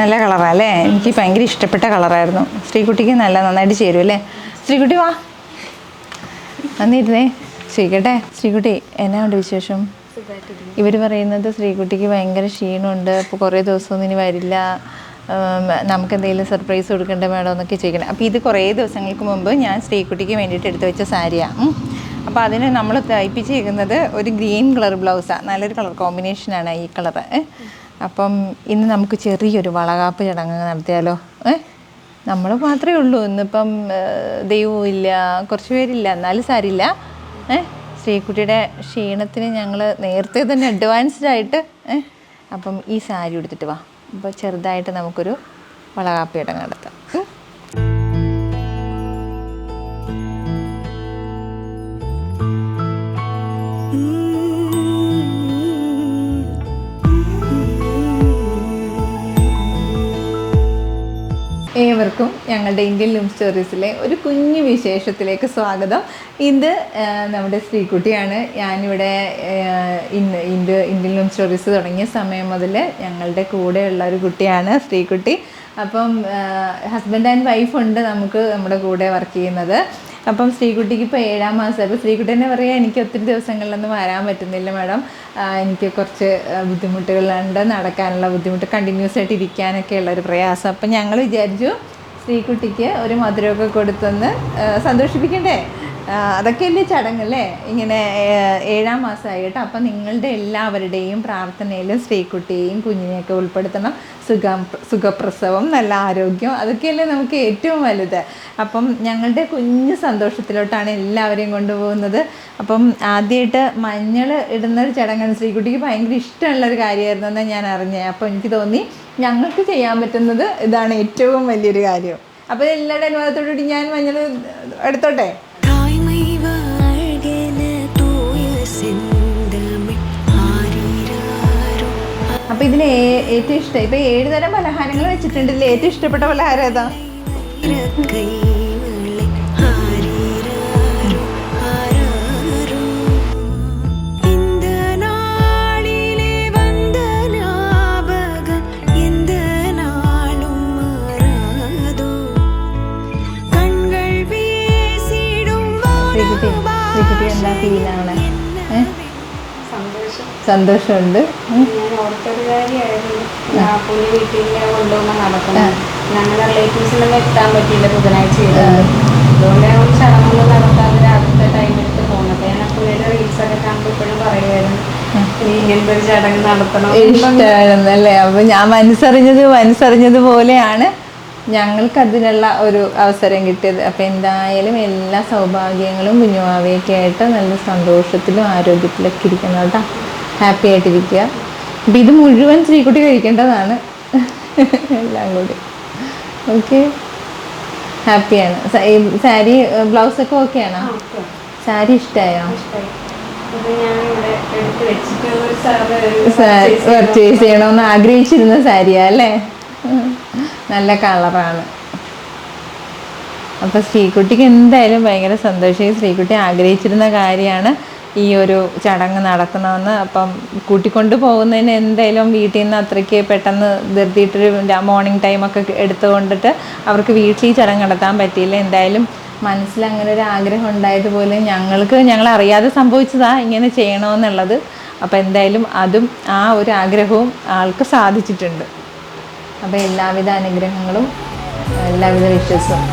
നല്ല കളറാ അല്ലേ? എനിക്ക് ഭയങ്കര ഇഷ്ടപ്പെട്ട കളറായിരുന്നു. ശ്രീകുട്ടിക്ക് നല്ല നന്നായിട്ട് ചേരും അല്ലേ? ശ്രീകുട്ടി വാ. വന്നിരുന്നേ. ശ്രീകട്ടെ ശ്രീകുട്ടി എന്നാ ഉണ്ട് വിശേഷം? ഇവർ പറയുന്നത് ശ്രീകുട്ടിക്ക് ഭയങ്കര ക്ഷീണമുണ്ട് അപ്പോൾ കുറേ ദിവസമൊന്നും ഇനി വരില്ല. നമുക്ക് എന്തെങ്കിലും സർപ്രൈസ് കൊടുക്കണ്ടേ വേണോ എന്നൊക്കെ ചോദിക്കണം. അപ്പോൾ ഇത് കുറേ ദിവസങ്ങൾക്ക് മുമ്പ് ഞാൻ ശ്രീകുട്ടിക്ക് വേണ്ടിയിട്ട് എടുത്തു വെച്ച സാരിയാണ് അപ്പോൾ അതിന് നമ്മൾ തയ്പ്പിച്ചിരിക്കുന്നത് ഒരു ഗ്രീൻ കളർ ബ്ലൗസാണ് നല്ലൊരു കളർ കോമ്പിനേഷനാണ് ഈ കളറ്. അപ്പം ഇന്ന് നമുക്ക് ചെറിയൊരു വളകാപ്പ് ചടങ്ങ് നടത്തിയാലോ? ഏ? നമ്മൾ മാത്രമേ ഉള്ളൂ. ഇന്നിപ്പം ദൈവവും ഇല്ല. കുറച്ച് പേരില്ല. എന്നാലും സാരില്ല. ഏ? ശ്രീകുട്ടിയുടെ ക്ഷീണത്തിന് ഞങ്ങൾ നേരത്തെ തന്നെ അഡ്വാൻസ്ഡ് ആയിട്ട് ഏ? അപ്പം ഈ സാരി എടുത്തിട്ട് വാ. അപ്പോൾ ചെറുതായിട്ട് നമുക്കൊരു വളകാപ്പ് ചടങ്ങ് നടത്താം. ഉം. ഏവർക്കും ഞങ്ങളുടെ ഇന്ത്യൻ ലൂം സ്റ്റോറീസിലെ ഒരു കുഞ്ഞു വിശേഷത്തിലേക്ക് സ്വാഗതം. ഇത് നമ്മുടെ ശ്രീകുട്ടിയാണ്. ഞാനിവിടെ ഇന്ന് ഇന്ത്യ ഇന്ത്യൻ ലൂം സ്റ്റോറീസ് തുടങ്ങിയ സമയം മുതൽ ഞങ്ങളുടെ കൂടെയുള്ള ഒരു കുട്ടിയാണ് ശ്രീകുട്ടി. അപ്പം ഹസ്ബൻഡ് ആൻഡ് വൈഫ് ഉണ്ട് നമുക്ക് നമ്മുടെ കൂടെ വർക്ക് ചെയ്യുന്നത്. അപ്പം ശ്രീകുട്ടിക്ക് ഇപ്പോൾ ഏഴാം മാസം. അപ്പോൾ ശ്രീകുട്ടി തന്നെ പറയാം എനിക്ക് ഒത്തിരി ദിവസങ്ങളിലൊന്നും വരാൻ പറ്റുന്നില്ല മാഡം. എനിക്ക് കുറച്ച് ബുദ്ധിമുട്ടുകളുണ്ട്. നടക്കാനുള്ള ബുദ്ധിമുട്ട് കണ്ടിന്യൂസ് ആയിട്ട് ഇരിക്കാനൊക്കെ ഉള്ള ഒരു പ്രയാസം. അപ്പം ഞങ്ങൾ വിചാരിച്ചു ശ്രീകുട്ടിക്ക് ഒരു മധുരമൊക്കെ കൊടുത്തൊന്ന് സന്തോഷിപ്പിക്കണ്ടേ? അതൊക്കെയല്ലേ ചടങ്ങല്ലേ? ഇങ്ങനെ ഏഴാം മാസമായിട്ട് അപ്പം നിങ്ങളുടെ എല്ലാവരുടെയും പ്രാർത്ഥനയിലും സ്ത്രീക്കുട്ടിയെയും കുഞ്ഞിനെയൊക്കെ ഉൾപ്പെടുത്തണം. സുഖം സുഖപ്രസവം നല്ല ആരോഗ്യം അതൊക്കെയല്ലേ നമുക്ക് ഏറ്റവും വലുത്. അപ്പം ഞങ്ങളുടെ കുഞ്ഞു സന്തോഷത്തിലോട്ടാണ് എല്ലാവരെയും കൊണ്ടുപോകുന്നത്. അപ്പം ആദ്യമായിട്ട് മഞ്ഞൾ ഇടുന്ന ഒരു ചടങ്ങാണ് സ്ത്രീക്കുട്ടിക്ക് ഭയങ്കര ഇഷ്ടമുള്ളൊരു കാര്യമായിരുന്നു എന്നാണ് ഞാൻ അറിഞ്ഞത്. അപ്പോൾ എനിക്ക് തോന്നി ഞങ്ങൾക്ക് ചെയ്യാൻ പറ്റുന്നത് ഇതാണ് ഏറ്റവും വലിയൊരു കാര്യം. അപ്പോൾ എല്ലാവരുടെ അനുവാദത്തോടുകൂടി ഞാൻ മഞ്ഞൾ എടുത്തോട്ടെ? അപ്പൊ ഇതിന് ഏറ്റവും ഇഷ്ടം ഇപ്പൊ ഏഴ് തരം പലഹാരങ്ങൾ വെച്ചിട്ടുണ്ട്. ഇതിൽ ഏറ്റവും ഇഷ്ടപ്പെട്ട പലഹാരം ഏതാ? എന്താ ഫീലാണ് ഏഹ് നടക്കണം ഞങ്ങളുടെ റിലേറ്റീവ്സിനൊന്നും എത്താൻ പറ്റിയില്ല ബുധനാഴ്ച ചെയ്തത് അതുകൊണ്ട് ഞാൻ ഒരു ചടങ്ങൊന്നും നടത്താതെ രാവിലത്തെ ടൈം എടുത്ത് പോകുന്നത് ഞാൻ ആ പുള്ളിയുടെ റീൽസൊക്കെ കാണുമ്പോൾ ഇപ്പോഴും പറയുമായിരുന്നു. ഇനി ഇങ്ങനത്തെ ഒരു ചടങ്ങ് നടത്തണം. ഇഷ്ടമായിരുന്നു അല്ലേ? അപ്പൊ ഞാൻ മനസ്സറിഞ്ഞത് മനസ്സറിഞ്ഞത് പോലെയാണ് ഞങ്ങൾക്ക് അതിനുള്ള ഒരു അവസരം കിട്ടിയത്. അപ്പൊ എന്തായാലും എല്ലാ സൗഭാഗ്യങ്ങളും കുഞ്ഞുമാവയൊക്കെ ആയിട്ട് നല്ല സന്തോഷത്തിലും ആരോഗ്യത്തിലൊക്കെ ഇരിക്കണം കേട്ടോ. ഹാപ്പി ആയിട്ടിരിക്കുക. അപ്പം ഇത് മുഴുവൻ ശ്രീകുട്ടി കഴിക്കേണ്ടതാണ്. എല്ലാം കൂടി. ഓക്കെ? ഹാപ്പിയാണ്. സാരി ബ്ലൗസൊക്കെ ഓക്കെ ആണോ? സാരി ഇഷ്ടമായോ പർച്ചേസ് ചെയ്യണമെന്ന് ആഗ്രഹിച്ചിരുന്ന സാരിയാ അല്ലേ? നല്ല കളറാണ്. അപ്പം ശ്രീകുട്ടിക്ക് എന്തായാലും ഭയങ്കര സന്തോഷം ശ്രീകുട്ടി ആഗ്രഹിച്ചിരുന്ന കാര്യമാണ്. ഈ ഒരു ചടങ്ങ് നടക്കണമെന്ന് അപ്പം കൂട്ടിക്കൊണ്ട് പോകുന്നതിന് എന്തായാലും വീട്ടിൽ നിന്ന് അത്രയ്ക്ക് പെട്ടെന്ന് ധൃതിയിട്ടൊരു മോർണിംഗ് ടൈമൊക്കെ എടുത്തുകൊണ്ടിട്ട് അവർക്ക് വീട്ടിൽ ഈ ചടങ്ങ് നടത്താൻ പറ്റിയില്ല. എന്തായാലും മനസ്സിൽ അങ്ങനെ ഒരു ആഗ്രഹം ഉണ്ടായതുപോലെ ഞങ്ങൾക്ക് ഞങ്ങൾ അറിയാതെ സംഭവിച്ചതാ ഇങ്ങനെ ചെയ്യണമെന്നുള്ളത്. അപ്പോൾ എന്തായാലും അതും ആ ഒരു ആഗ്രഹവും ആൾക്ക് സാധിച്ചിട്ടുണ്ട്. അപ്പോൾ എല്ലാവിധ അനുഗ്രഹങ്ങളും എല്ലാവിധ വിശ്വസവും.